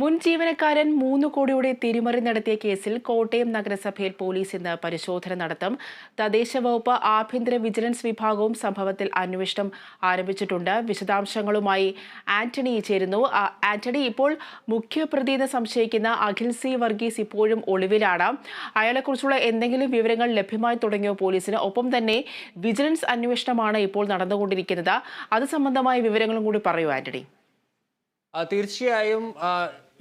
മുൻ ജീവനക്കാരൻ മൂന്ന് കോടിയുടെ തിരിമറി നടത്തിയ കേസിൽ കോട്ടയം നഗരസഭയിൽ പോലീസ് ഇന്ന് പരിശോധന നടത്തും. തദ്ദേശ വകുപ്പ് ആഭ്യന്തര വിജിലൻസ് വിഭാഗവും സംഭവത്തിൽ അന്വേഷണം ആരംഭിച്ചിട്ടുണ്ട്. വിശദാംശങ്ങളുമായി ആന്റണി ചേരുന്നു. ആന്റണി ഇപ്പോൾ മുഖ്യപ്രതി എന്ന് സംശയിക്കുന്ന അഖിൽ സി വർഗീസ് ഇപ്പോഴും ഒളിവിലാണ്. അയാളെക്കുറിച്ചുള്ള എന്തെങ്കിലും വിവരങ്ങൾ ലഭ്യമായി തുടങ്ങിയോ പോലീസിന്? ഒപ്പം തന്നെ വിജിലൻസ് അന്വേഷണമാണ് ഇപ്പോൾ നടന്നുകൊണ്ടിരിക്കുന്നത്. അത് സംബന്ധമായ വിവരങ്ങളും കൂടി പറയൂ ആന്റണി. തീർച്ചയായും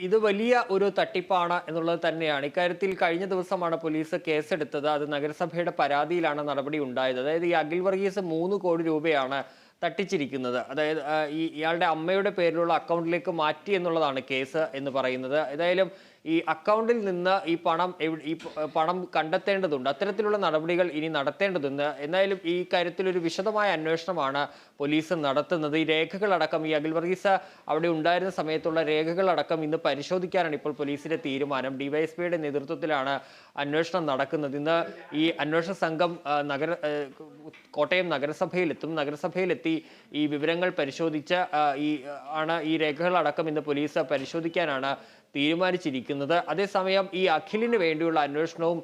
ഇത് വലിയ ഒരു തട്ടിപ്പാണ് എന്നുള്ളത് തന്നെയാണ്. ഇക്കാര്യത്തിൽ കഴിഞ്ഞ ദിവസമാണ് പോലീസ് കേസെടുത്തത്. അത് നഗരസഭയുടെ പരാതിയിലാണ് നടപടി ഉണ്ടായത്. അതായത് ഈ അഖിൽ വർഗീസ് മൂന്ന് കോടി രൂപയാണ് തട്ടിച്ചിരിക്കുന്നത്. അതായത് ഈ ഇയാളുടെ അമ്മയുടെ പേരിലുള്ള അക്കൗണ്ടിലേക്ക് മാറ്റി എന്നുള്ളതാണ് കേസ് എന്ന് പറയുന്നത്. ഏതായാലും ഈ അക്കൗണ്ടിൽ നിന്ന് ഈ പണം ഈ പണം കണ്ടെത്തേണ്ടതുണ്ട്. അത്തരത്തിലുള്ള നടപടികൾ ഇനി നടത്തേണ്ടതുണ്ട്. എന്തായാലും ഈ കാര്യത്തിൽ ഒരു വിശദമായ അന്വേഷണമാണ് പോലീസ് നടത്തുന്നത്. ഈ രേഖകളടക്കം ഈ അഖിൽ വർഗീസ് അവിടെ ഉണ്ടായിരുന്ന സമയത്തുള്ള രേഖകളടക്കം ഇന്ന് പരിശോധിക്കാനാണ് ഇപ്പോൾ പോലീസിന്റെ തീരുമാനം. ഡിവൈഎസ്പിയുടെ നേതൃത്വത്തിലാണ് അന്വേഷണം നടക്കുന്നത്. ഇന്ന് ഈ അന്വേഷണ സംഘം നഗര കോട്ടയം നഗരസഭയിലെത്തും. നഗരസഭയിലെത്തി ഈ വിവരങ്ങൾ പരിശോധിച്ച് ഈ ആണ് ഈ രേഖകളടക്കം ഇന്ന് പോലീസ് പരിശോധിക്കാനാണ് തീരുമാനിച്ചിരിക്കുന്നത്. അതേസമയം ഈ അഖിലിന് വേണ്ടിയുള്ള അന്വേഷണവും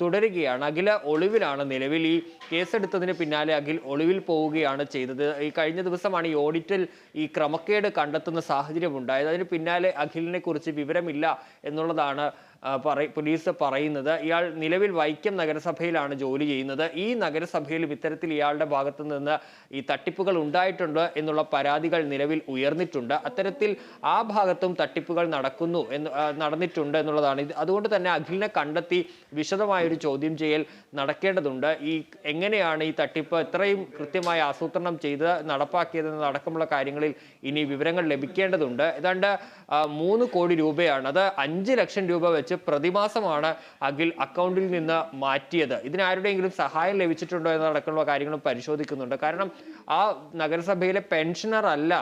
തുടരുകയാണ്. അഖില ഒളിവിലാണ് നിലവിൽ. ഈ കേസെടുത്തതിന് പിന്നാലെ അഖിൽ ഒളിവിൽ പോവുകയാണ് ചെയ്തത്. ഈ കഴിഞ്ഞ ദിവസമാണ് ഈ ഓഡിറ്റിൽ ഈ ക്രമക്കേട് കണ്ടെത്തുന്ന സാഹചര്യം ഉണ്ടായത് അതിന് പിന്നാലെ അഖിലിനെ കുറിച്ച് വിവരമില്ല എന്നുള്ളതാണ് പോലീസ് പറയുന്നത് ഇയാൾ നിലവിൽ വൈക്കം നഗരസഭയിലാണ് ജോലി ചെയ്യുന്നത്. ഈ നഗരസഭയിൽ ഇത്തരത്തിൽ ഇയാളുടെ ഭാഗത്തു നിന്ന് ഈ തട്ടിപ്പുകൾ ഉണ്ടായിട്ടുണ്ട് എന്നുള്ള പരാതികൾ നിലവിൽ ഉയർന്നിട്ടുണ്ട്. അത്തരത്തിൽ ആ ഭാഗത്തും തട്ടിപ്പുകൾ നടക്കുന്നു എന്ന് നടന്നിട്ടുണ്ട് എന്നുള്ളതാണ്. ഇത് അതുകൊണ്ട് തന്നെ അഖിലിനെ കണ്ടെത്തി വിശദമായൊരു ചോദ്യം ചെയ്യൽ നടക്കേണ്ടതുണ്ട്. ഈ എങ്ങനെയാണ് ഈ തട്ടിപ്പ് ഇത്രയും കൃത്യമായി ആസൂത്രണം ചെയ്ത് നടപ്പാക്കിയതെന്ന് അടക്കമുള്ള കാര്യങ്ങളിൽ ഇനി വിവരങ്ങൾ ലഭിക്കേണ്ടതുണ്ട്. ഏതാണ്ട് മൂന്ന് കോടി രൂപയാണ്. അത് അഞ്ച് ലക്ഷം രൂപ വെച്ച് പ്രതിമാസമാണ് അഖിൽ അക്കൗണ്ടിൽ നിന്ന് മാറ്റിയത്. ഇതിന് ആരുടെയെങ്കിലും സഹായം ലഭിച്ചിട്ടുണ്ടോ എന്നടക്കമുള്ള കാര്യങ്ങളും പരിശോധിക്കുന്നുണ്ട്. കാരണം ആ നഗരസഭയിലെ പെൻഷനർ അല്ല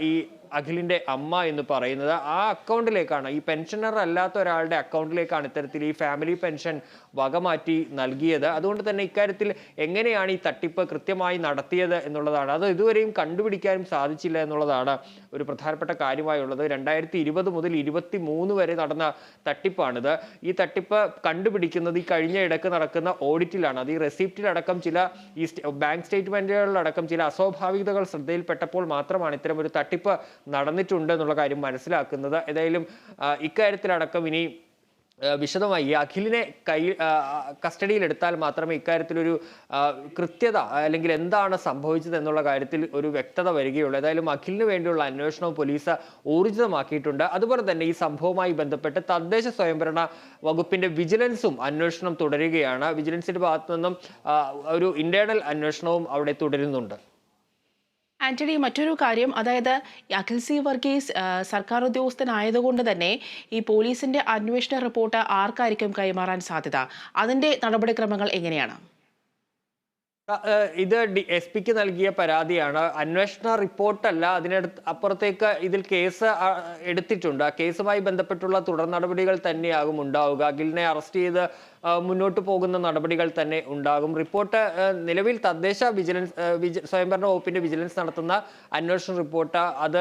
ഈ അഖിലിന്റെ അമ്മ എന്ന് പറയുന്നത് ആ അക്കൗണ്ടിലേക്കാണ്. ഈ പെൻഷനർ അല്ലാത്ത ഒരാളുടെ അക്കൗണ്ടിലേക്കാണ് ഇത്തരത്തിൽ ഈ ഫാമിലി പെൻഷൻ വകമാറ്റി നൽകിയത്. അതുകൊണ്ട് തന്നെ ഇക്കാര്യത്തിൽ എങ്ങനെയാണ് ഈ തട്ടിപ്പ് കൃത്യമായി നടത്തിയത് എന്നുള്ളതാണ്. അത് ഇതുവരെയും കണ്ടുപിടിക്കാനും സാധിച്ചില്ല എന്നുള്ളതാണ് ഒരു പ്രധാനപ്പെട്ട കാര്യമായുള്ളത്. രണ്ടായിരത്തി ഇരുപത് മുതൽ ഇരുപത്തി മൂന്ന് വരെ നടന്ന തട്ടിപ്പാണിത്. ഈ തട്ടിപ്പ് കണ്ടുപിടിക്കുന്നത് ഈ കഴിഞ്ഞ ഇടയ്ക്ക് നടക്കുന്ന ഓഡിറ്റിലാണ്. അത് ഈ റെസിപ്റ്റിലടക്കം ചില ഈ ബാങ്ക് സ്റ്റേറ്റ്മെന്റുകളിലടക്കം ചില അസ്വാഭാവികതകൾ ശ്രദ്ധയിൽപ്പെട്ടപ്പോൾ മാത്രമാണ് ഇത്തരം ഒരു തട്ടിപ്പ് നടന്നിട്ടുണ്ട് എന്നുള്ള കാര്യം മനസ്സിലാക്കുന്നത്. ഏതായാലും ഇക്കാര്യത്തിലടക്കം ഇനി വിശദമായി അഖിലിനെ കൈ കസ്റ്റഡിയിലെടുത്താൽ മാത്രമേ ഇക്കാര്യത്തിലൊരു കൃത്യത അല്ലെങ്കിൽ എന്താണ് സംഭവിച്ചത് എന്നുള്ള കാര്യത്തിൽ ഒരു വ്യക്തത വരികയുള്ളൂ. ഏതായാലും അഖിലിന് വേണ്ടിയുള്ള അന്വേഷണവും പോലീസ് ഊർജിതമാക്കിയിട്ടുണ്ട്. അതുപോലെ തന്നെ ഈ സംഭവവുമായി ബന്ധപ്പെട്ട് തദ്ദേശ സ്വയംഭരണ വകുപ്പിന്റെ വിജിലൻസും അന്വേഷണം തുടരുകയാണ്. വിജിലൻസിന്റെ ഭാഗത്തു നിന്നും ഒരു ഇന്റേണൽ അന്വേഷണവും അവിടെ തുടരുന്നുണ്ട്. ആന്റണി മറ്റൊരു കാര്യം അതായത് അഖിൽ സി വർഗീസ് സർക്കാർ ഉദ്യോഗസ്ഥനായതുകൊണ്ട് തന്നെ ഈ പോലീസിന്റെ അന്വേഷണ റിപ്പോർട്ട് ആർക്കായിരിക്കും കൈമാറാൻ സാധ്യത? അതിന്റെ നടപടിക്രമങ്ങൾ എങ്ങനെയാണ്? ഇത് എസ് പിക്ക് നൽകിയ പരാതിയാണ്. അന്വേഷണ റിപ്പോർട്ടല്ല അതിനടുത്ത് അപ്പുറത്തേക്ക് ഇതിൽ കേസ് എടുത്തിട്ടുണ്ട്. ആ കേസുമായി ബന്ധപ്പെട്ടുള്ള തുടർ നടപടികൾ തന്നെയാകും ഉണ്ടാവുക. അഖിലിനെ അറസ്റ്റ് ചെയ്ത് മുന്നോട്ട് പോകുന്ന നടപടികൾ തന്നെ ഉണ്ടാകും. റിപ്പോർട്ട് നിലവിൽ തദ്ദേശ വിജിലൻസ് സ്വയംഭരണ വകുപ്പിന്റെ വിജിലൻസ് നടത്തുന്ന അന്വേഷണ റിപ്പോർട്ട് അത്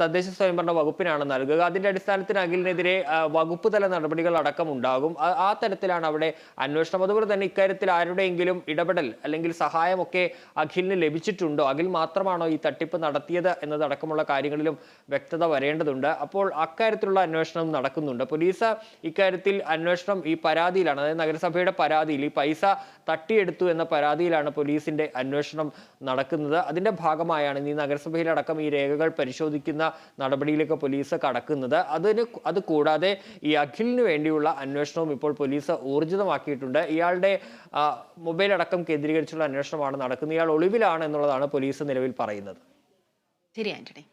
തദ്ദേശ സ്വയംഭരണ വകുപ്പിനാണ് നൽകുക. അതിന്റെ അടിസ്ഥാനത്തിൽ അഖിലിനെതിരെ വകുപ്പ് തല നടപടികൾ അടക്കം ഉണ്ടാകും. ആ തരത്തിലാണ് അവിടെ അന്വേഷണം. അതുപോലെ തന്നെ ഇക്കാര്യത്തിൽ ആരുടെയെങ്കിലും ഇടപെടൽ അല്ലെങ്കിൽ സഹായമൊക്കെ അഖിലിന് ലഭിച്ചിട്ടുണ്ടോ? അഖിൽ മാത്രമാണോ ഈ തട്ടിപ്പ് നടത്തിയത് എന്നതടക്കമുള്ള കാര്യങ്ങളിലും വ്യക്തത വരേണ്ടതുണ്ട്. അപ്പോൾ അക്കാര്യത്തിലുള്ള അന്വേഷണം നടക്കുന്നുണ്ട്. പോലീസ് ഇക്കാര്യത്തിൽ അന്വേഷണം ഈ പരാതിയിലാണ് അതായത് നഗരസഭയുടെ പരാതിയിൽ ഈ പൈസ തട്ടിയെടുത്തു എന്ന പരാതിയിലാണ് പോലീസിന്റെ അന്വേഷണം നടക്കുന്നത്. അതിന്റെ ഭാഗമായാണ് ഈ നഗരസഭയിലടക്കം ഈ രേഖകൾ പരിശോധിക്കുന്ന നടപടിയിലേക്ക് പോലീസ് കടക്കുന്നത്. അതിന് അത് കൂടാതെ ഈ അഖിലിന് വേണ്ടിയുള്ള അന്വേഷണവും ഇപ്പോൾ പോലീസ് ഊർജിതമാക്കിയിട്ടുണ്ട്. ഇയാളുടെ മൊബൈൽ അടക്കം കേന്ദ്രീകരിച്ചുള്ള അന്വേഷണമാണ് നടക്കുന്നത്. ഇയാൾ ഒളിവിലാണ് എന്നുള്ളതാണ് പോലീസ് നിലവിൽ പറയുന്നത്. ശരി ആന്റണി.